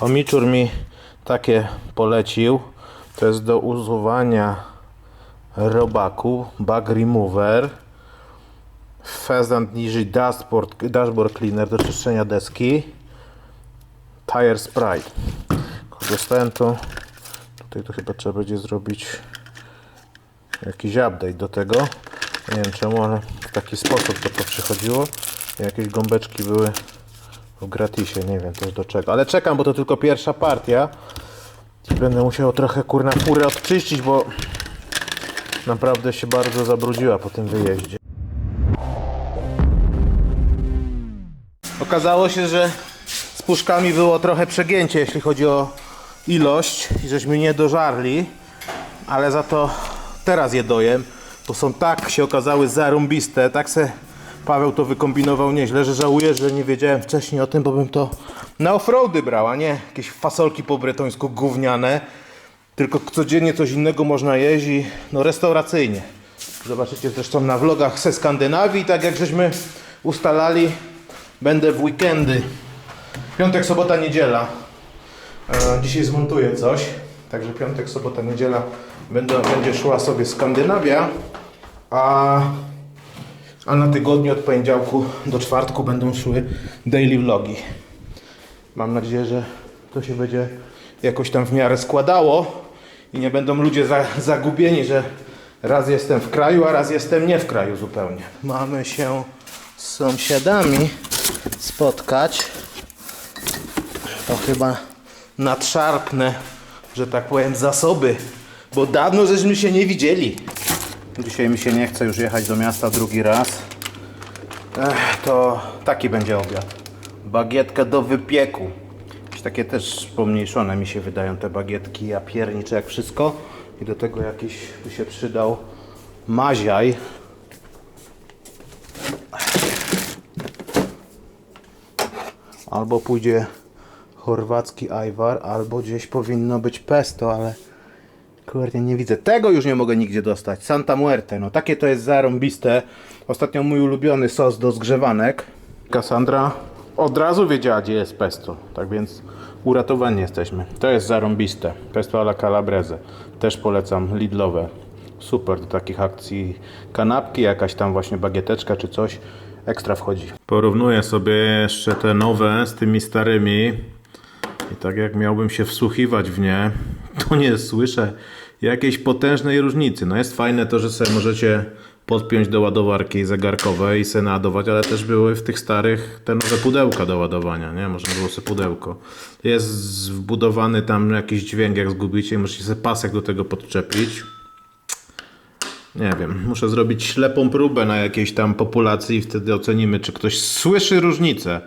Chomiczur mi takie polecił. To jest do usuwania robaku. Bug remover. Pheasant niżej dashboard, dashboard cleaner do czyszczenia deski. Tire spray. Dostałem to. Tutaj to chyba trzeba będzie zrobić jakiś update do tego. Nie wiem czemu, ale w taki sposób to, to przychodziło. Jakieś gąbeczki były w gratisie, nie wiem też do czego. Ale czekam, bo to tylko pierwsza partia. I będę musiał trochę kurna furę odczyścić, bo naprawdę się bardzo zabrudziła po tym wyjeździe. Okazało się, że z puszkami było trochę przegięcie, jeśli chodzi o ilość i żeśmy nie dożarli, ale za to teraz je dojem, bo są tak się okazały zarąbiste, tak se Paweł to wykombinował nieźle, że żałuję, że nie wiedziałem wcześniej o tym, bo bym to na offroady brał, a nie jakieś fasolki po bretońsku gówniane, tylko codziennie coś innego można i no restauracyjnie. Zobaczycie zresztą na vlogach ze Skandynawii, tak jak żeśmy ustalali, będę w weekendy. Piątek, sobota, niedziela. E, dzisiaj zmontuję coś. Także piątek, sobota, niedziela będą, będzie szła sobie Skandynawia. A, a na tygodniu od poniedziałku do czwartku będą szły daily vlogi. Mam nadzieję, że to się będzie jakoś tam w miarę składało i nie będą ludzie za, zagubieni, że raz jestem w kraju, a raz jestem nie w kraju zupełnie. Mamy się z sąsiadami spotkać. To chyba nadszarpnę, że tak powiem, zasoby, bo dawno żeśmy się nie widzieli. Dzisiaj mi się nie chce już jechać do miasta drugi raz. Ech, to taki będzie obiad. Bagietka do wypieku. Jakieś takie też pomniejszone mi się wydają te bagietki, ja pierniczę jak wszystko. I do tego jakiś by się przydał maziaj. Albo pójdzie chorwacki ajwar, albo gdzieś powinno być pesto, ale kurde nie widzę. Tego już nie mogę nigdzie dostać. Santa Muerte, no takie to jest zarąbiste. Ostatnio mój ulubiony sos do zgrzewanek. Cassandra od razu wiedziała gdzie jest pesto, tak więc uratowani jesteśmy. To jest zarąbiste. Pesto alla calabrese. Też polecam Lidlowe. Super do takich akcji. Kanapki, jakaś tam właśnie bagieteczka czy coś. Ekstra wchodzi. Porównuję sobie jeszcze te nowe z tymi starymi. I tak jak miałbym się wsłuchiwać w nie, to nie słyszę jakiejś potężnej różnicy. No jest fajne to, że sobie możecie podpiąć do ładowarki zegarkowej i se naładować, ale też były w tych starych te nowe pudełka do ładowania, nie? Można było sobie pudełko. Jest wbudowany tam jakiś dźwięk, jak zgubicie możecie sobie pasek do tego podczepić. Nie wiem, muszę zrobić ślepą próbę na jakiejś tam populacji i wtedy ocenimy, czy ktoś słyszy różnicę.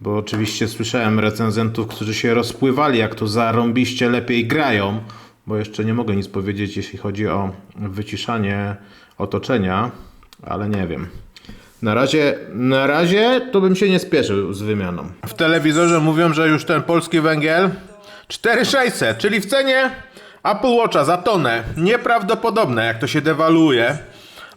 Bo oczywiście słyszałem recenzentów, którzy się rozpływali, jak to zarąbiście lepiej grają, bo jeszcze nie mogę nic powiedzieć, jeśli chodzi o wyciszanie otoczenia, ale nie wiem. Na razie, na razie to bym się nie spieszył z wymianą. W telewizorze mówią, że już ten polski węgiel 4600, czyli w cenie Apple Watcha za tonę. Nieprawdopodobne, jak to się dewaluuje.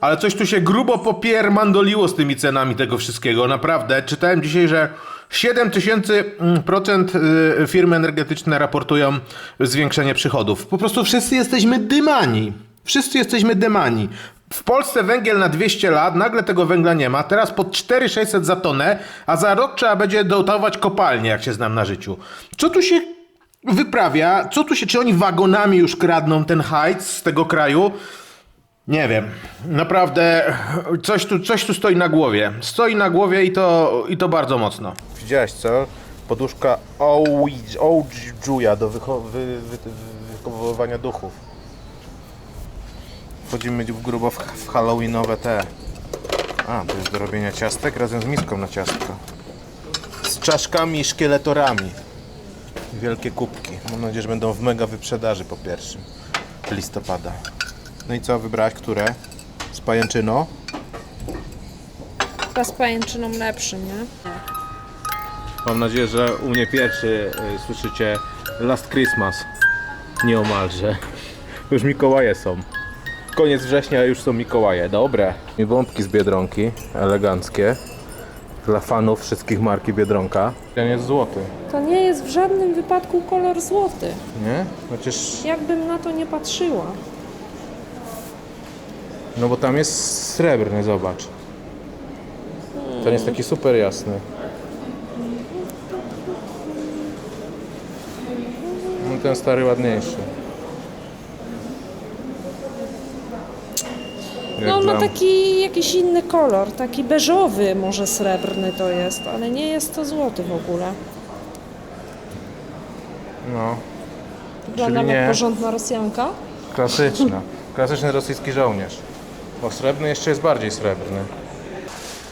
Ale coś tu się grubo popiermandoliło z tymi cenami tego wszystkiego, naprawdę. Czytałem dzisiaj, że 7000% y, firmy energetyczne raportują zwiększenie przychodów. Po prostu wszyscy jesteśmy dymani. Wszyscy jesteśmy dymani. W Polsce węgiel na 200 lat, nagle tego węgla nie ma, teraz pod 4600 za tonę, a za rok trzeba będzie dotować kopalnię, jak się znam na życiu. Co tu się wyprawia? Co tu się, czy oni wagonami już kradną ten hajc z tego kraju? Nie wiem. Naprawdę coś tu, coś tu stoi na głowie. Stoi na głowie i to, i to bardzo mocno. Widziałeś co? Poduszka Ouija do wycho- duchów. Wchodzimy grubo w, w halloweenowe te. A, to jest do robienia ciastek razem z miską na ciastko. Z czaszkami i szkieletorami. Wielkie kubki. Mam nadzieję, że będą w mega wyprzedaży po pierwszym listopada. No i co, wybrałaś które? Z pajęczyną? Chyba z pajęczyną lepszym, nie? Mam nadzieję, że u mnie pierwszy y, słyszycie Last Christmas. Nieomalże. Już Mikołaje są. Koniec września już są Mikołaje. Dobre. I bombki z Biedronki. Eleganckie. Dla fanów wszystkich marki Biedronka. Ten jest złoty, To nie jest w żadnym wypadku kolor złoty. nie? Chociaż, Jakbym na to nie patrzyła. No bo tam jest srebrny, zobacz. Ten jest taki super jasny. No ten stary ładniejszy. Jak No on ma taki jakiś inny kolor, taki beżowy może srebrny to jest, ale nie jest to złoty w ogóle. No, Wygląda Czyli jak nie. porządna Rosjanka. klasyczna. Klasyczny rosyjski żołnierz. Bo srebrny jeszcze jest bardziej srebrny.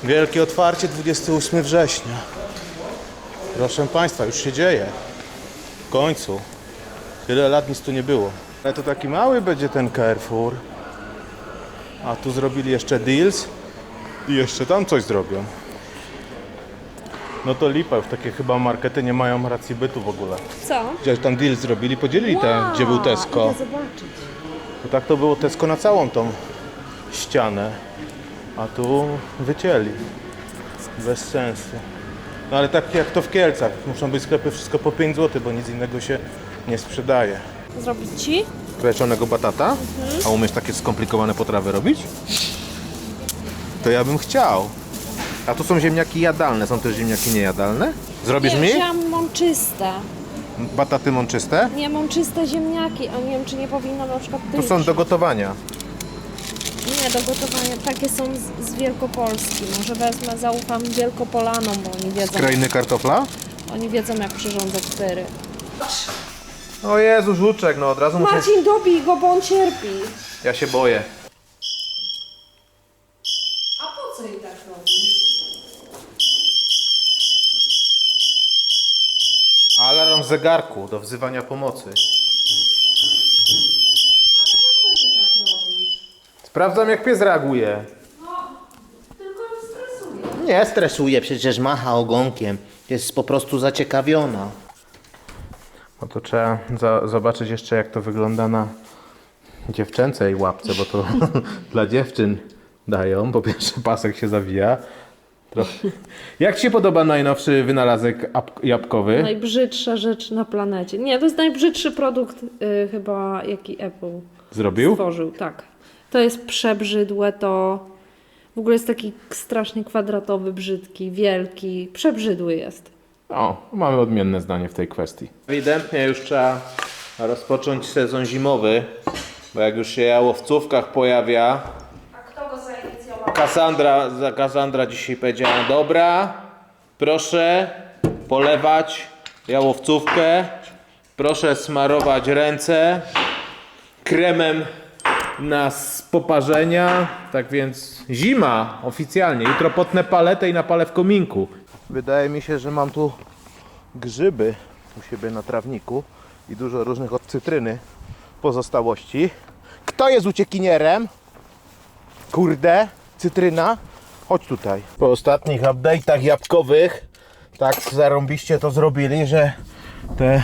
Wielkie otwarcie 28 września. Proszę Państwa, już się dzieje. W końcu. Tyle lat nic tu nie było. Ale to taki mały będzie ten Carrefour. A tu zrobili jeszcze deals i jeszcze tam coś zrobią. No to lipa, już takie chyba markety nie mają racji bytu w ogóle. Co? Gdzieś tam deal zrobili, podzielili te, gdzie był Tesco. Idę zobaczyć. Bo tak to było Tesco na całą tą ścianę. A tu wycięli. Bez sensu. No ale tak jak to w Kielcach. Muszą być sklepy wszystko po 5 zł, bo nic innego się nie sprzedaje. Zrobić ci? Pieczonego batata? A umiesz takie skomplikowane potrawy robić? To ja bym chciał. A tu są ziemniaki jadalne. Są też ziemniaki niejadalne? Zrobisz nie, mi? wzięłam mączyste. Bataty mączyste? Nie, mączyste ziemniaki, a nie wiem, czy nie powinno na przykład być. są do gotowania. Nie, do gotowania. Takie są z, z Wielkopolski. Może wezmę, zaufam Wielkopolanom, bo oni wiedzą, Krainy kartofla? oni wiedzą jak przyrządzać pyry. O Jezu, żuczek, no od razu muszę... Marcin, dobij go, bo on cierpi. Ja się boję. A po co jej tak robisz? Alarm w zegarku do wzywania pomocy. Sprawdzam jak pies reaguje. Tylko ją stresuje. Nie stresuje, przecież macha ogonkiem. Jest po prostu zaciekawiona. No to trzeba za- zobaczyć jeszcze jak to wygląda na dziewczęcej łapce, bo to dla dziewczyn dają. Po pierwsze pasek się zawija. Trochę. Jak Ci się podoba najnowszy wynalazek ap- jabłkowy? Najbrzydsza rzecz na planecie. Nie, to jest najbrzydszy produkt y, chyba, jaki Apple Zrobił? stworzył. Tak. To jest przebrzydłe, to w ogóle jest taki strasznie kwadratowy, brzydki, wielki. Przebrzydły jest. O, mamy odmienne zdanie w tej kwestii. Ewidentnie już trzeba rozpocząć sezon zimowy, bo jak już się jałowcówkach pojawia, A kto go zainicjował? Kasandra, za Kasandra dzisiaj powiedziała, dobra, proszę polewać jałowcówkę, proszę smarować ręce kremem na s- poparzenia, tak więc zima oficjalnie, jutro potnę paletę i napalę w kominku. Wydaje mi się, że mam tu grzyby u siebie na trawniku i dużo różnych od cytryny pozostałości. Kto jest uciekinierem? Kurde, cytryna, chodź tutaj. Po ostatnich update'ach jabłkowych tak zarąbiście to zrobili, że te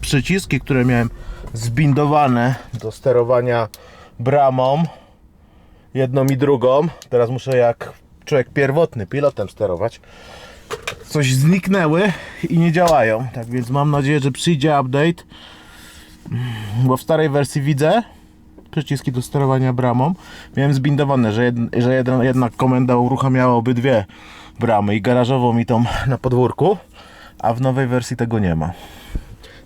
przyciski, które miałem zbindowane do sterowania bramą, jedną i drugą, teraz muszę jak człowiek pierwotny pilotem sterować, coś zniknęły i nie działają. Tak więc mam nadzieję, że przyjdzie update, bo w starej wersji widzę, przyciski do sterowania bramą. Miałem zbindowane, że, jed, że jedna, jedna komenda uruchamiała obydwie bramy i garażową i tą na podwórku, a w nowej wersji tego nie ma.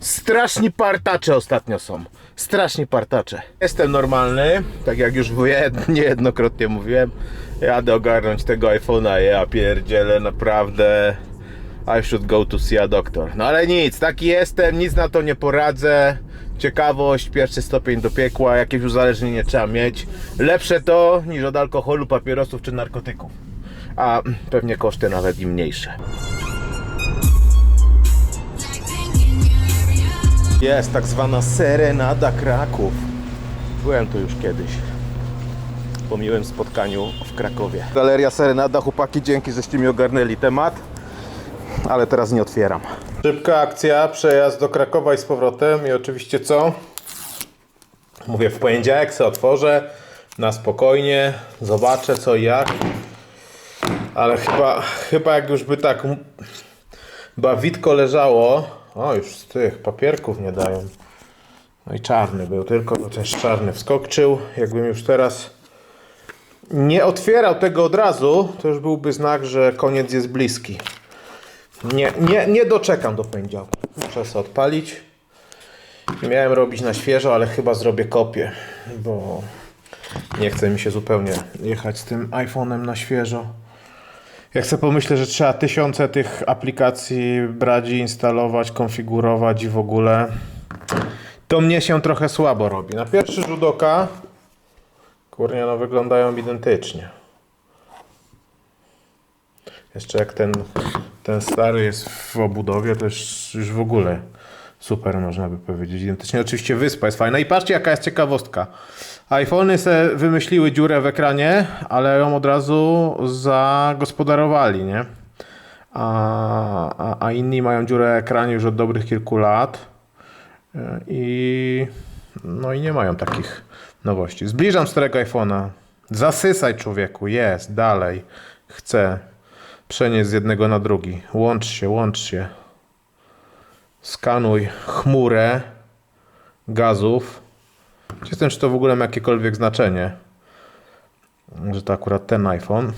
Straszni partacze ostatnio są. Straszni partacze. Jestem normalny, tak jak już niejednokrotnie mówiłem. Jadę ogarnąć tego iPhone'a, ja pierdzielę, naprawdę. I should go to see a doctor. No ale nic, taki jestem, nic na to nie poradzę. Ciekawość, pierwszy stopień do piekła, jakieś uzależnienie trzeba mieć. Lepsze to niż od alkoholu, papierosów czy narkotyków. A pewnie koszty nawet i mniejsze. Jest tak zwana Serenada Kraków. Byłem tu już kiedyś. Po miłym spotkaniu w Krakowie. Galeria Serenada, chłopaki, dzięki, żeście mi ogarnęli temat. Ale teraz nie otwieram. Szybka akcja, przejazd do Krakowa i z powrotem. I oczywiście co? Mówię, w poniedziałek se otworzę na spokojnie, zobaczę co i jak. Ale chyba, chyba jak już by tak bawitko leżało. O, już z tych papierków nie dają. No i czarny był, tylko też czarny wskoczył. Jakbym już teraz nie otwierał tego od razu, to już byłby znak, że koniec jest bliski. Nie, nie, nie doczekam do poniedziałku. Muszę sobie odpalić. Miałem robić na świeżo, ale chyba zrobię kopię, bo nie chce mi się zupełnie jechać z tym iPhone'em na świeżo. Jak sobie pomyślę, że trzeba tysiące tych aplikacji brać i instalować, konfigurować i w ogóle, to mnie się trochę słabo robi. Na pierwszy rzut oka, kurnia, no wyglądają identycznie. Jeszcze jak ten, ten stary jest w obudowie, to już, już w ogóle super, można by powiedzieć. Identycznie. Oczywiście wyspa jest fajna. I patrzcie, jaka jest ciekawostka. iPhony se wymyśliły dziurę w ekranie, ale ją od razu zagospodarowali, nie? A, a, a inni mają dziurę w ekranie już od dobrych kilku lat. I no i nie mają takich nowości. Zbliżam starego iPhone'a. Zasysaj człowieku, jest, dalej. Chcę przenieść z jednego na drugi. Łącz się, łącz się. Skanuj chmurę gazów. Wiem, czy to w ogóle ma jakiekolwiek znaczenie, że to akurat ten iPhone.